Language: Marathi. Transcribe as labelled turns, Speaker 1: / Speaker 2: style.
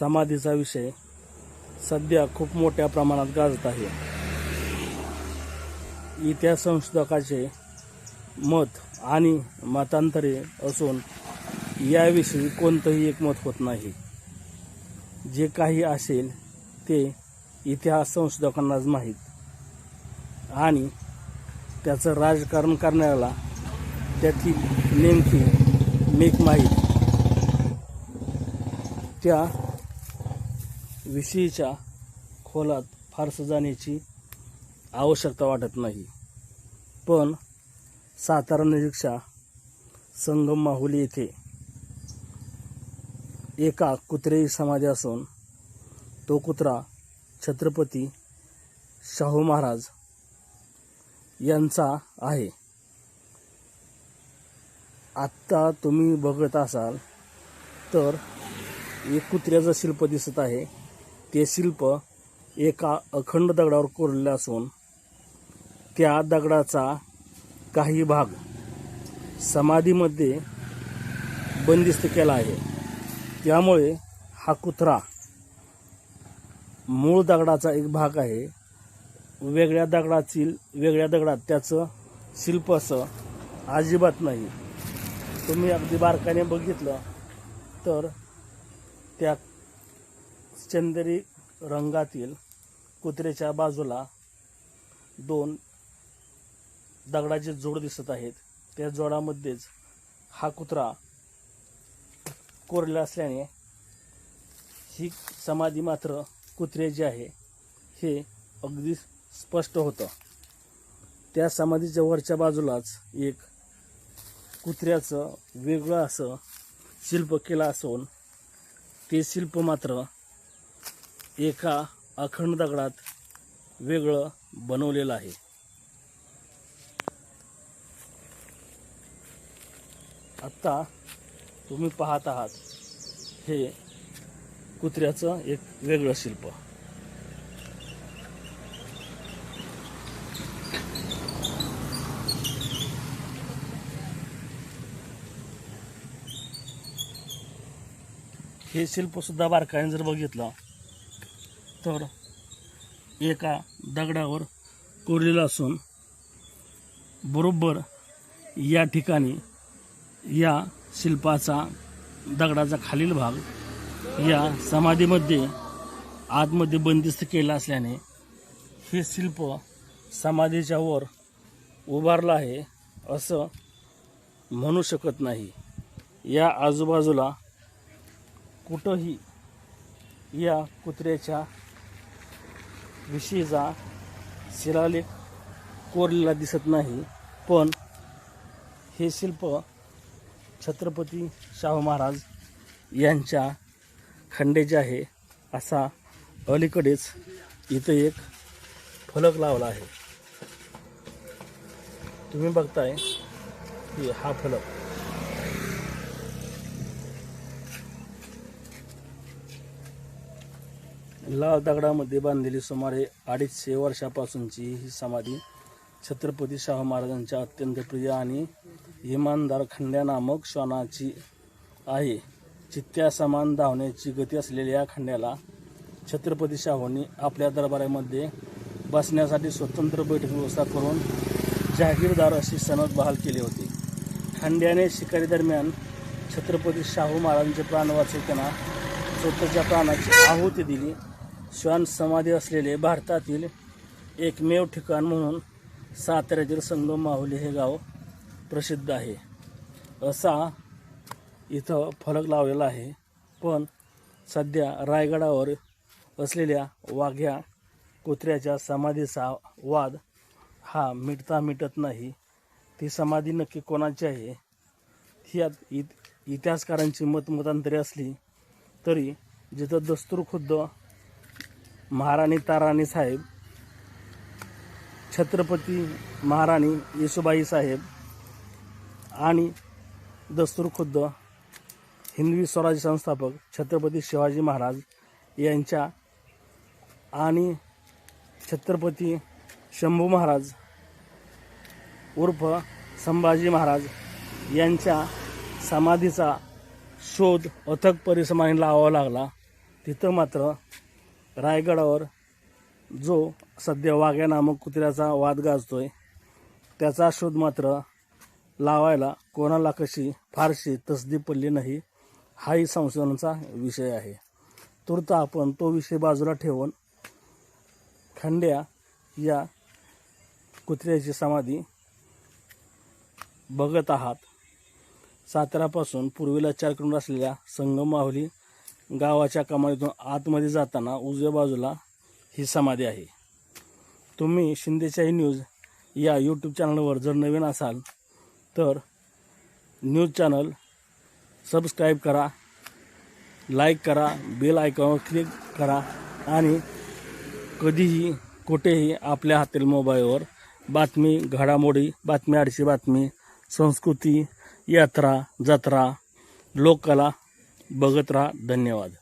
Speaker 1: समाधीचा विषय सध्या खूप मोठ्या प्रमाणात गाजत आहे. इतिहास संशोधकाचे मत आणि मतांतरे असून याविषयी कोणतंही एकमत होत नाही. जे काही असेल ते इतिहास संशोधकांनाच माहीत. आणि त्याचं राजकारण करण्याला त्याची नेमकी मेक माहीत त्या विषयीच्या खोलात फारसं जाण्याची आवश्यकता वाटत नाही. पण सातारा नजीकच्या संगम माहुली येथे एका कुत्रेई समाधी असून तो कुत्रा छत्रपती शाहू महाराज यांचा आहे. आत्ता तुम्ही बघत असाल तर एक कुत्र्याचं शिल्प दिसत आहे. ते शिल्प एका अखंड दगडावर कोरलेलं असून त्या दगडाचा काही भाग समाधीमध्ये बंदिस्त केला आहे. त्यामुळे हा कुत्रा मूळ दगडाचा एक भाग आहे. वेगळ्या दगडातील वेगळ्या दगडात त्याचं शिल्प असं अजिबात नाही. तुम्ही अगदी बारकाने बघितलं तर त्या चंदेरी रंगातील कुत्र्याच्या बाजूला दोन दगडाचे जोड दिसत आहेत. त्या जोडामध्येच हा कुत्रा कोरला असल्याने ही समाधी मात्र कुत्र्याची आहे हे अगदी स्पष्ट होतं. त्या समाधीच्या वरच्या बाजूलाच एक कुत्र्याचं वेगळं असं शिल्प केलं असून ते शिल्प मात्र एका अखंड दगडात वेगळं बनवलेलं आहे. आत्ता तुम्ही पाहत आहात हे कुत्र्याचं एक वेगळं शिल्प. हे शिल्पसुद्धा बारकाईने जर बघितलं तर एका दगडावर कोरलेला असून बरोबर या ठिकाणी या शिल्पाचा दगडाचा खालील भाग या समाधीमध्ये आतमध्ये बंदिस्त केला असल्याने हे शिल्प समाधीच्या वर उभारलं आहे असं म्हणू शकत नाही. या आजूबाजूला कुठंही या कुत्र्याच्या विषयीचा शिलालेख कोरलेला दिसत नाही पण हे शिल्प छत्रपती शाहू महाराज यांच्या खंडेचे आहे असा अलीकडेच इथं एक फलक लावला आहे. तुम्ही बघताय की हा फलक लाल दगडामध्ये बांधलेली सुमारे अडीचशे वर्षापासूनची ही समाधी छत्रपती शाहू महाराजांच्या अत्यंत प्रिय आणि इमानदार खंड्या नामक श्वानाची आहे. चित्त्या समान धावण्याची गती असलेल्या या खंड्याला छत्रपती शाहूंनी आपल्या दरबारामध्ये बसण्यासाठी स्वतंत्र बैठक व्यवस्था करून जहागीरदार अशी सनद बहाल केली होती. खंड्याने शिकारी दरम्यान छत्रपती शाहू महाराजांचे प्राण वाचवताना स्वतःच्या प्राणाची आहुती दिली. श्वान समाधी असलेले भारतातील एकमेव ठिकाण म्हणून साताऱ्यातील संगम माहुली हे गाव प्रसिद्ध आहे. असा इथं फलक लावलेला आहे. पण सध्या रायगडावर असलेल्या वाघ्या कुत्र्याच्या समाधीचा वाद हा मिटता मिटत नाही. ती समाधी नक्की कोणाची आहे? ही इत इतिहासकारांची मतमतांतरे असली तरी जिथं दस्तूर खुद्द महाराणी ताराणी साहेब छत्रपती महाराणी येसुबाई साहेब आणि दस्तूर खुद्द हिंदवी स्वराज्य संस्थापक छत्रपती शिवाजी महाराज यांच्या आणि छत्रपती शंभू महाराज उर्फ संभाजी महाराज यांच्या समाधीचा शोध अथक परिश्रमाने लावावा लागला. तिथं मात्र रायगडावर जो सध्या वाघ्या नामक कुत्र्याचा वाद गाजतोय त्याचा शोध मात्र लावायला कोणाला कशी फारशी तसदी पडली नाही हाही संशोधनाचा विषय आहे. तूर्त आपण तो विषय बाजूला ठेवून खंड्या या कुत्र्याची समाधी बघत आहात. सातारापासून पूर्वेला चार किलोमीटर असलेल्या संगम माहुली गावाच्या कमालीतून आतमध्ये जाताना उजव्या बाजूला ही समाधी आहे. तुम्ही शिंदेशाही न्यूज या यूट्यूब चॅनलवर जर नवीन असाल तर न्यूज चॅनल सबस्क्राईब करा लाईक करा बेल आयकॉनवर क्लिक करा आणि कधीही कुठेही आपल्या हातील मोबाईलवर बातमी घडामोडी बातमी आडशी बातमी संस्कृती यात्रा जत्रा लोककला बघत राहा. धन्यवाद.